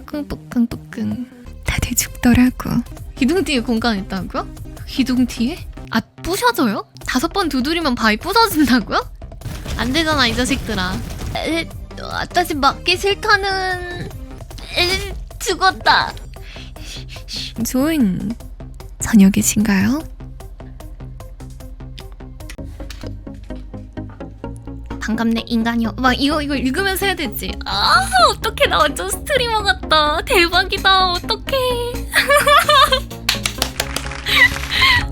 뿌끈뿌끈뿌끈 다들 죽더라고 기둥 뒤에 공간 있다고요? 기둥 뒤에? 아 부셔져요? 다섯 번 두드리면 바위 부서진다고요? 안 되잖아 이 자식들아 에, 다시 맞기 싫다는 에, 죽었다 좋은 저녁이신가요? 반갑네 인간이요. 막 이거 이거 읽으면서 해야 되지. 아 어떡해. 나 완전 스트리머 같다. 대박이다. 어떡해.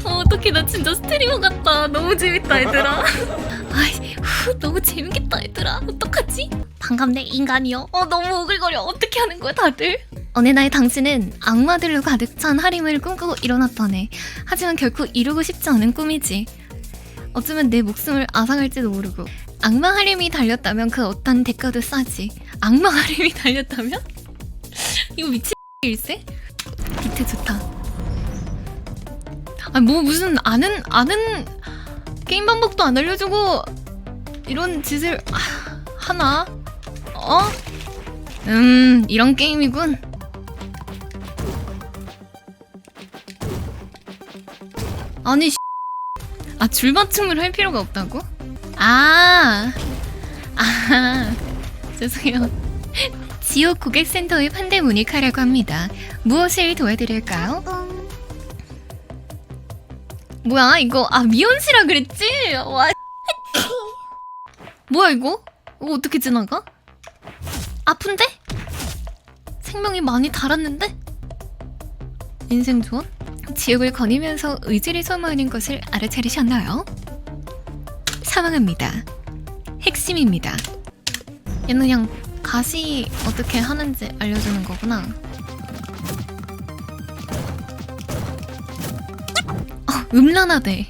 어, 어떡해. 나 진짜 스트리머 같다. 너무 재밌다 얘들아. 아이 후, 너무 재밌겠다 얘들아. 어떡하지? 반갑네 인간이요. 어 너무 오글거려. 어떻게 하는 거야 다들? 어느 날 당신은 악마들로 가득 찬 하림을 꿈꾸고 일어났다네. 하지만 결코 이루고 싶지 않은 꿈이지. 어쩌면 내 목숨을 앗아갈지도 모르고 악마 하림이 달렸다면 그 어떤 대가도 싸지. 악마 하림이 달렸다면? 이거 미친 일세? 비트 좋다. 아 뭐 무슨 아는 아는 게임 방법도 안 알려주고 이런 짓을 아, 하나? 어? 음 이런 게임이군. 아니 아 줄 맞춤을 할 필요가 없다고? 아, 아, 죄송해요. 지옥 고객센터의 판대 모니카라고 합니다. 무엇을 도와드릴까요? 뭐야 이거 아 미연씨라 그랬지? 와 뭐야 이거? 이거 어떻게 지나가? 아픈데? 생명이 많이 달았는데? 인생 조언? 지옥을 거니면서 의지를 소모하는 것을 알아차리셨나요? 사망합니다. 핵심입니다. 얘는 그냥 가시 어떻게 하는지 알려주는 거구나. 어, 음란하대.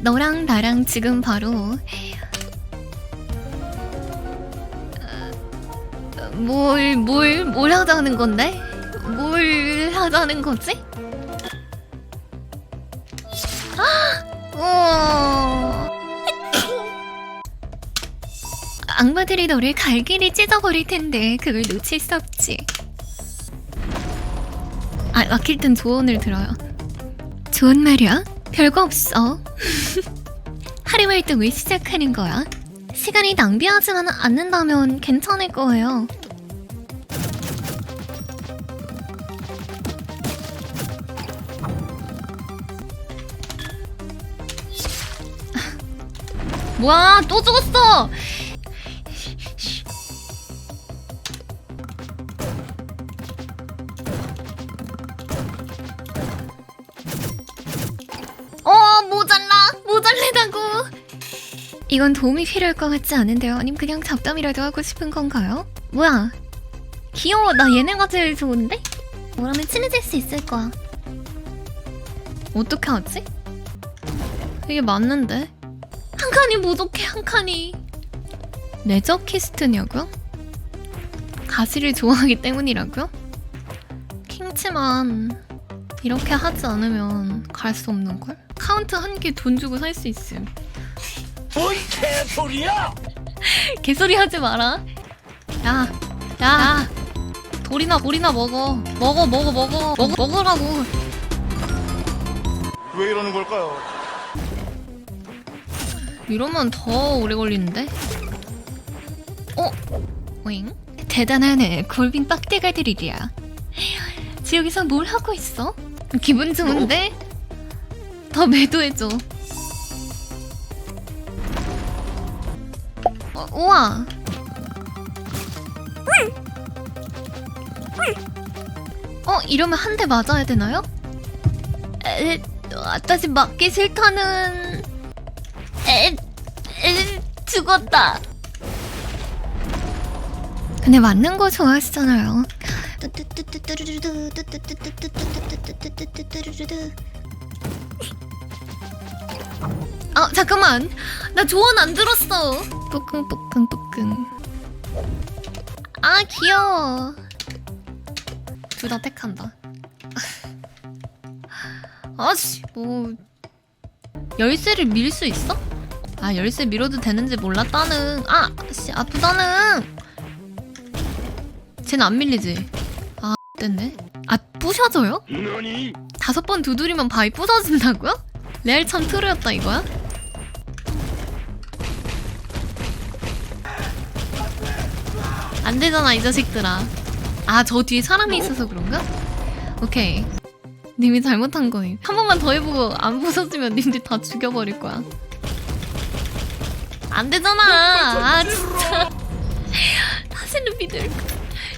너랑 나랑 지금 바로 어, 뭘, 뭘, 뭘 하자는 건데? 뭘 하자는 거지? 아! 우와. 악마들이 너를 갈길이 찢어버릴 텐데 그걸 놓칠 수 없지. 아, 막힐 땐 조언을 들어요. 좋은 말이야. 별거 없어. 하루 활동을 시작하는 거야. 시간이 낭비하지만 않는다면 괜찮을 거예요. 뭐야, 또 죽었어! 어 이건 도움이 필요할 것 같지 않은데요 아님 그냥 잡담이라도 하고 싶은 건가요? 뭐야 귀여워 나 얘네가 제일 좋은데? 뭐라면 친해질 수 있을 거야 어떻게 하지? 이게 맞는데 한 칸이 부족해 한 칸이 레저 키스트냐고요? 가시를 좋아하기 때문이라고요? 킹치만 이렇게 하지 않으면 갈 수 없는 걸? 카운트 한 개 돈 주고 살 수 있음. 뭔 개소리야! 개소리 하지 마라. 야, 야, 돌이나 돌이나 먹어. 먹어, 먹어, 먹어, 먹어, 먹으라고. 왜 이러는 걸까요? 이러면 더 오래 걸리는데? 어? 오잉? 대단하네. 골빈 빡대가 들이랴. 지옥에서 뭘 하고 있어? 기분 좋은데? 더 매도해줘. 어, 우와. 어, 이러면 한 대 맞아야 되나요? 에, 다시 맞기 싫다는... 에, 에, 죽었다. 근데 맞는 거 좋아하시잖아요. 아 잠깐만 나 조언 안 들었어 뿌끈뿌끈뿌끈 아 귀여워 둘 다 택한다 아씨 뭐 열쇠를 밀 수 있어? 아 열쇠 밀어도 되는지 몰랐다는 아씨 아프다는 쟤는 안 밀리지 됐네. 아 부셔져요? 다섯 번 두드리면 바위 부서진다고요? 레알 참 트루였다 이거야? 안 되잖아 이 자식들아. 아 저 뒤에 사람이 있어서 그런가? 오케이. 님이 잘못한 거임. 한 번만 더 해보고 안 부서지면 님들 다 죽여버릴 거야. 안 되잖아. 아 진짜. 다시는 믿을.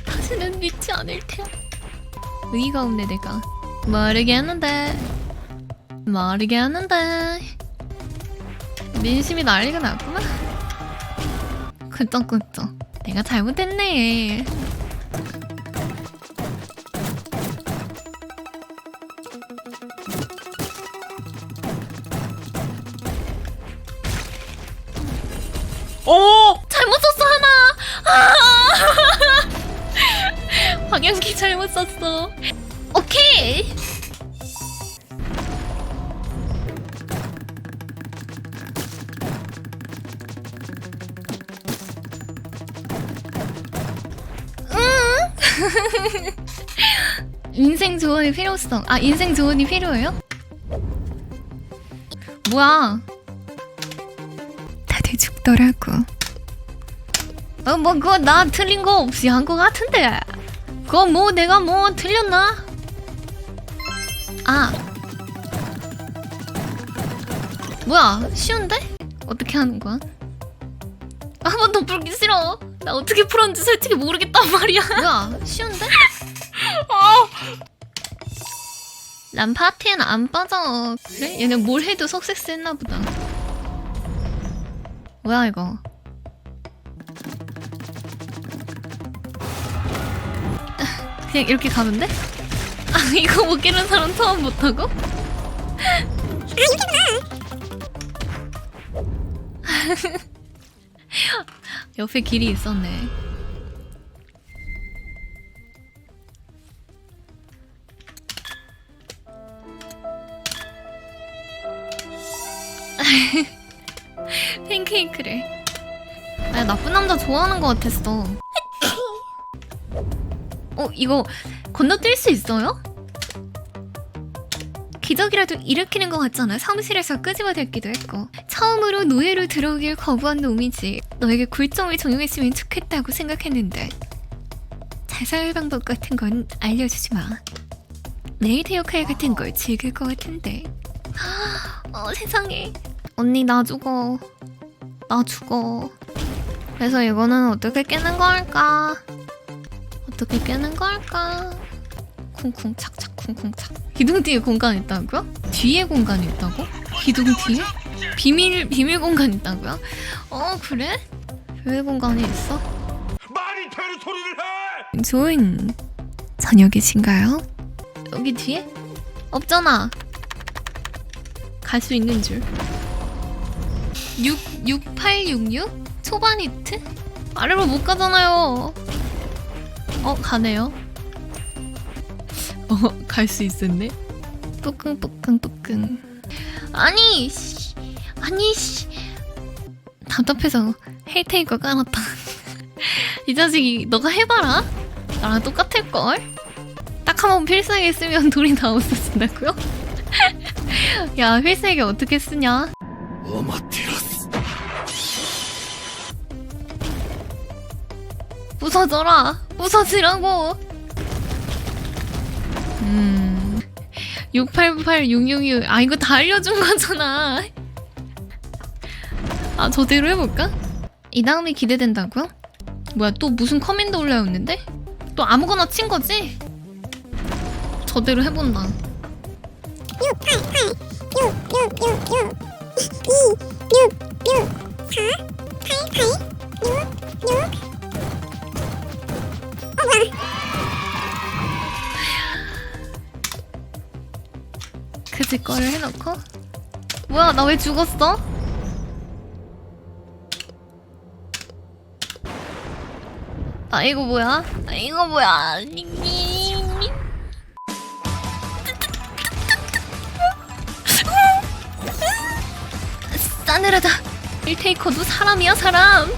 다시는 믿지 않을 테야. 의의가 없네 내가. 모르게 하는데. 모르게 하는데. 민심이 난리가 났구나. 끄떡끄떡. 내가 잘못했네. 어? 잘못 썼어 하나. 아! 방향키 잘못 썼어. 인생 조언의 필요성. 아 인생 조언이 필요해요? 뭐야? 다들 죽더라고. 어, 뭐, 그거 나 틀린 거 없이 한 거 같은데. 그거 뭐, 내가 뭐, 틀렸나? 아. 뭐야, 쉬운데? 어떻게 하는 거야? 한번더 풀기 싫어. 나 어떻게 풀었는지 솔직히 모르겠단 말이야. 뭐야, 쉬운데? 난 파티엔 안 빠져. 그래? 얘네 뭘 해도 석세스 했나 보다. 뭐야, 이거. 그냥 이렇게 가면 돼? 아 이거 못 깨는 사람 처음 못하고? 옆에 길이 있었네. 팬케이크래. 아 나쁜 남자 좋아하는 것 같았어. 어 이거 건너뛸 수 있어요? 기적이라도 일으키는 것 같잖아. 사무실에서 끄집어댔기도 했고. 처음으로 노예로 들어오길 거부한 놈이지. 너에게 굴점을 적용했으면 좋겠다고 생각했는데. 자살 방법 같은 건 알려주지 마. 네이트 역할 같은 걸 즐길 것 같은데. 어 세상에. 언니 나 죽어. 나 죽어. 그래서 이거는 어떻게 깨는 걸까? 어떻게 깨는 걸까? 쿵쿵 착착 쿵쿵 착. 기둥 뒤에 공간 있다고요? 뒤에 공간 있다고? 기둥 뒤에? 비밀 비밀 공간 있다고요? 어 그래? 비밀 공간이 있어? 말이 되는 소리를 해! 좋은 저녁이신가요? 여기 뒤에? 없잖아. 갈 수 있는 줄. 6 6866 초반 히트? 아래로 못 가잖아요. 어 가네요. 어 갈 수 있었네. 뿌끈 뿌끈 뿌끈. 아니 씨. 아니 씨. 답답해서 헬테이커 깔았다. 이 자식이 너가 해봐라. 나랑 똑같을 걸. 딱 한 번 필살기 쓰면 돌이 다 없어진다고요? 야 필살기 어떻게 쓰냐? 부서져라. 부서지라고. 음. 688666. 아, 이거 다 알려준 거잖아. 아, 저대로 해볼까? 이 다음이 기대된다고요? 뭐야, 또 무슨 커맨드 올라왔는데? 또 아무거나 친 거지? 저대로 해본다. 6, 8, 8, 6, 6, 6, 6, 2, 6, 6, 4, 8, 8, 6, 6. 그지 거를 해놓고 뭐야 나 왜 죽었어? 아 이거 뭐야? 아 이거 뭐야? 싸늘하다 1테이커도 사람이야 사람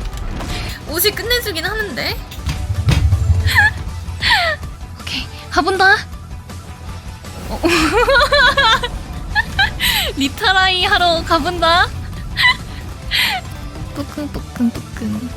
옷이 끝내주긴 하는데 오케이 가본다. 어. 리타라이 하러 가본다. 뿌끈 뿌끈 뿌끈.